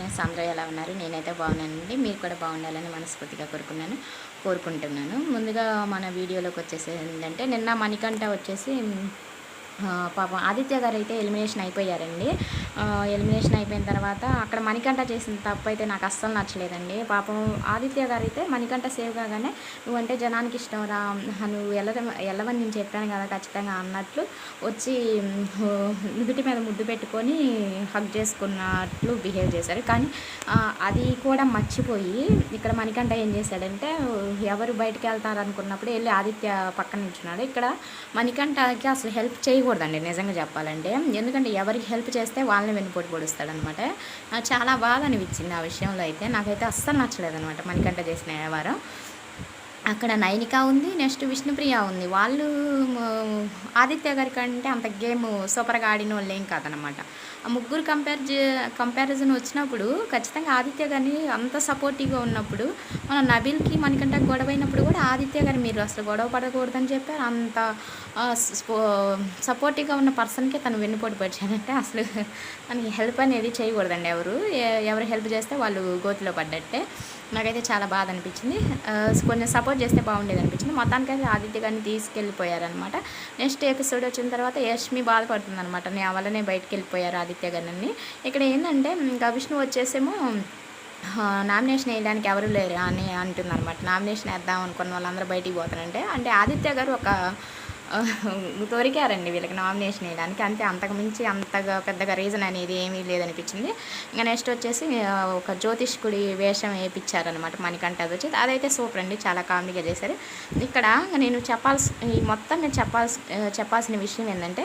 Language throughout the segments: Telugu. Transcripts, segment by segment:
ఫ్రెండ్స్ అందరూ ఎలా ఉన్నారు? నేనైతే బాగున్నానండి. మీరు కూడా బాగుండాలని మనస్ఫూర్తిగా కోరుకున్నాను కోరుకుంటున్నాను. ముందుగా మన వీడియోలోకి వచ్చేసి ఏంటంటే నిన్న మణికంఠ వచ్చేసి పాపం ఆదిత్య గారు అయితే ఎలిమినేషన్ అయిపోయారండి. ఎలిమినేషన్ అయిపోయిన తర్వాత అక్కడ మణికంఠ చేసిన తప్పు అయితే నాకు అస్సలు నచ్చలేదండి. పాపం ఆదిత్య గారు అయితే మణికంఠ సేవ్ కాగానే నువ్వంటే జనానికి ఇష్టం రా నువ్వు వెళ్ళ వెళ్ళవని నేను చెప్పాను కదా ఖచ్చితంగా అన్నట్లు వచ్చి నుదుటి మీద ముద్దు పెట్టుకొని హగ్ చేసుకున్నట్లు బిహేవ్ చేశారు. కానీ అది కూడా మర్చిపోయి ఇక్కడ మణికంఠ ఏం చేశాడంటే ఎవరు బయటకు వెళ్తారు అనుకున్నప్పుడు వెళ్ళి ఆదిత్య పక్కన నిల్చున్నాడు. ఇక్కడ మణికంఠకి అసలు హెల్ప్ చేయకూడదండి నిజంగా చెప్పాలంటే. ఎందుకంటే ఎవరికి హెల్ప్ చేస్తే వాళ్ళు వాళ్ళని వెనుపోటు పొడుస్తాడనమాట. నాకు చాలా బాధ అనిపించింది ఆ విషయంలో అయితే. నాకైతే అస్సలు నచ్చలేదనమాట మణికంఠ చేసిన వ్యవహారం. అక్కడ నైనిక ఉంది నెక్స్ట్ విష్ణుప్రియ ఉంది. వాళ్ళు ఆదిత్య గారి కంటే అంత గేమ్ సూపర్గా ఆడిన వాళ్ళు ఏం కాదనమాట ఆ ముగ్గురు కంపేర్ కంపారిజన్ వచ్చినప్పుడు ఖచ్చితంగా ఆదిత్య గారిని అంత సపోర్టివ్గా ఉన్నప్పుడు మన నబిల్కి మనకంటే గొడవ అయినప్పుడు కూడా ఆదిత్య గారు మీరు అసలు గొడవ పడకూడదని చెప్పారు. అంత సపోర్టివ్గా ఉన్న పర్సన్కి తను వెన్నుపోటు పరిచాడంటే అసలు తనకి హెల్ప్ అనేది చేయకూడదండి ఎవరు. ఎవరు హెల్ప్ చేస్తే వాళ్ళు గోతిలో పడ్డట్టే. నాకైతే చాలా బాధ అనిపించింది. కొంచెం సపోర్ట్ చేస్తే బాగుండేది అనిపించింది. మొత్తానికైతే ఆదిత్య గారిని తీసుకెళ్ళిపోయారనమాట నెక్స్ట్ ఎపిసోడ్ వచ్చిన తర్వాత యష్మి బాధపడుతుంది అనమాట నా వల్లనే బయటకు వెళ్ళిపోయారు ఆదిత్య గారిని. ఇక్కడ ఏంటంటే ఇంకా విష్ణు వచ్చేసేమో నామినేషన్ వేయడానికి ఎవరు లేరు అని అంటుందన్నమాట నామినేషన్ వేద్దాం అనుకున్న వాళ్ళందరూ బయటికి పోతారంటే. అంటే ఆదిత్య గారు ఒక దొరికారండి వీళ్ళకి నామినేషన్ వేయడానికి. అంతే అంతకు మించి అంతగా పెద్దగా రీజన్ అనేది ఏమీ లేదనిపించింది. ఇంకా నెక్స్ట్ వచ్చేసి ఒక జ్యోతిష్కుడి వేషం వేయించారనమాట మణికంఠ అది వచ్చి అదైతే సూపర్ అండి చాలా కామెడీగా చేశారు. ఇక్కడ నేను చెప్పాల్సి మొత్తం నేను చెప్పాల్సి చెప్పాల్సిన విషయం ఏంటంటే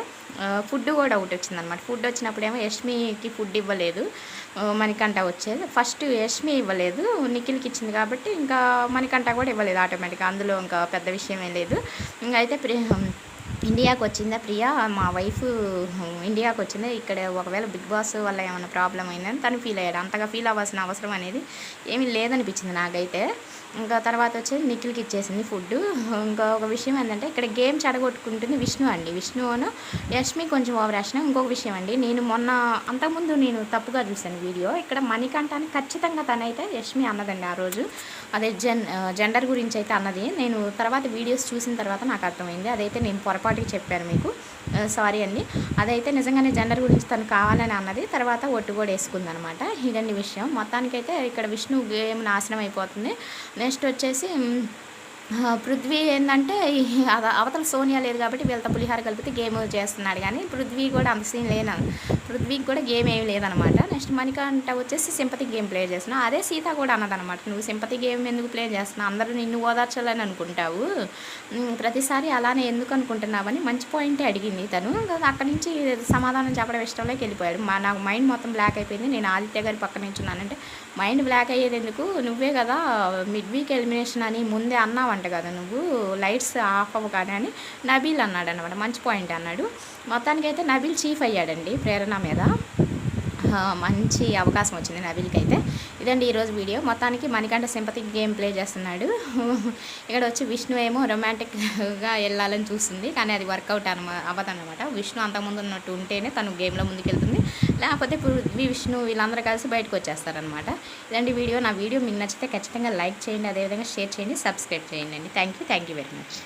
ఫుడ్ కూడా ఒకటి వచ్చిందనమాట ఫుడ్ వచ్చినప్పుడేమో యష్మికి ఫుడ్ ఇవ్వలేదు. ఆ, మణికంఠ వచ్చేది. ఫస్ట్ యష్మి ఇవ్వలేదు. నిఖిల్కి ఇచ్చింది కాబట్టి ఇంకా మణికంఠ కూడా ఇవ్వలేదు ఆటోమేటిక్గా. అందులో ఇంకా పెద్ద విషయం ఏం లేదు. ఇంకా అయితే ప్రి ఇండియాకి వచ్చిందా ప్రియా? మా వైఫ్ ఇండియాకి వచ్చింది. ఇక్కడ ఒకవేళ బిగ్ బాస్ వల్ల ఏమైనా ప్రాబ్లం అయిందని తను ఫీల్ అయ్యాడు. అంతగా ఫీల్ అవ్వాల్సిన అవసరం అనేది ఏమీ లేదనిపించింది నాకైతే. ఇంకా తర్వాత వచ్చి నిఖిల్కి ఇచ్చేసింది ఫుడ్ ఇంకా ఒక విషయం ఏంటంటే ఇక్కడ గేమ్ చెడగొట్టుకుంటుంది విష్ణు అండి. విష్ణును యష్మి కొంచెం ఓవర్ యాక్షన్ ఇంకొక విషయం అండి. నేను మొన్న అంతకుముందు నేను తప్పుగా చూశాను వీడియో. ఇక్కడ మణికంఠాన్ని ఖచ్చితంగా తనైతే యష్మి అన్నదండి ఆ రోజు. అదే జెన్ జెండర్ గురించి అయితే అన్నది. నేను తర్వాత వీడియోస్ చూసిన తర్వాత నాకు అర్థమైంది. అదైతే నేను పొరపాటుకి చెప్పాను మీకు. సారీ అండి. అదైతే నిజంగానే జెండర్ గురించి తను కావాలని అన్నది తర్వాత ఒట్టు కూడా వేసుకుంది అనమాట ఇదండి విషయం. మొత్తానికైతే ఇక్కడ విష్ణు గేమ్ నాశనం అయిపోతుంది. నెక్స్ట్ వచ్చేసి పృథ్వీ ఏంటంటే అవతల సోనియా లేదు కాబట్టి వీళ్ళతో పులిహార కలిపితే గేమ్ చేస్తున్నాడు. కానీ పృథ్వీ కూడా అంత సీన్ లేన. పృథ్వీకి కూడా గేమ్ ఏమి లేదనమాట. నెక్స్ట్ మణికంఠ వచ్చేసి సింపతి గేమ్ ప్లే చేస్తున్నావు అదే సీత కూడా అన్నదనమాట. నువ్వు సింపతి గేమ్ ఎందుకు ప్లే చేస్తున్నావు? అందరూ నిన్ను ఓదార్చాలని అనుకుంటావు. ప్రతిసారి అలానే ఎందుకు అనుకుంటున్నావని మంచి పాయింటే అడిగింది తను అక్కడి నుంచి సమాధానం చెప్పడం ఇష్టంలోకి వెళ్ళిపోయాడు. మా నాకు మైండ్ మొత్తం బ్లాక్ అయిపోయింది. నేను ఆదిత్య గారి పక్కన నించున్నానంటే మైండ్ బ్లాక్ అయ్యేది ఎందుకు? నువ్వే కదా మిడ్ వీక్ ఎలిమినేషన్ అని ముందే అంట కదా నువ్వు లైట్స్ ఆఫ్ అవ్వగానే అని నబీల్ అన్నాడు అనమాట మంచి పాయింట్ అన్నాడు. మొత్తానికైతే నబీల్ చీఫ్ అయ్యాడండి ప్రేరణ మీద. మంచి అవకాశం వచ్చింది నబీల్కి అయితే ఇదండి ఈరోజు వీడియో. మొత్తానికి మణికంఠ సింపతిక్ గేమ్ ప్లే చేస్తున్నాడు. ఇక్కడ వచ్చి విష్ణు ఏమో రొమాంటిక్గా వెళ్ళాలని చూస్తుంది కానీ అది వర్కౌట్ అవ్వదు అవ్వదన్నమాట. విష్ణు అంతకుముందు ఉన్నట్టు ఉంటేనే తను గేమ్లో ముందుకెళ్తుంది. లేకపోతే ఇప్పుడు వి- విష్ణు వీళ్ళందరూ కలిసి బయటకు వచ్చేస్తారనమాట ఇలాంటి వీడియో నా వీడియో మీకు నచ్చితే ఖచ్చితంగా లైక్ చేయండి అదేవిధంగా షేర్ చేయండి సబ్స్క్రైబ్ చేయండి thank you thank you very much.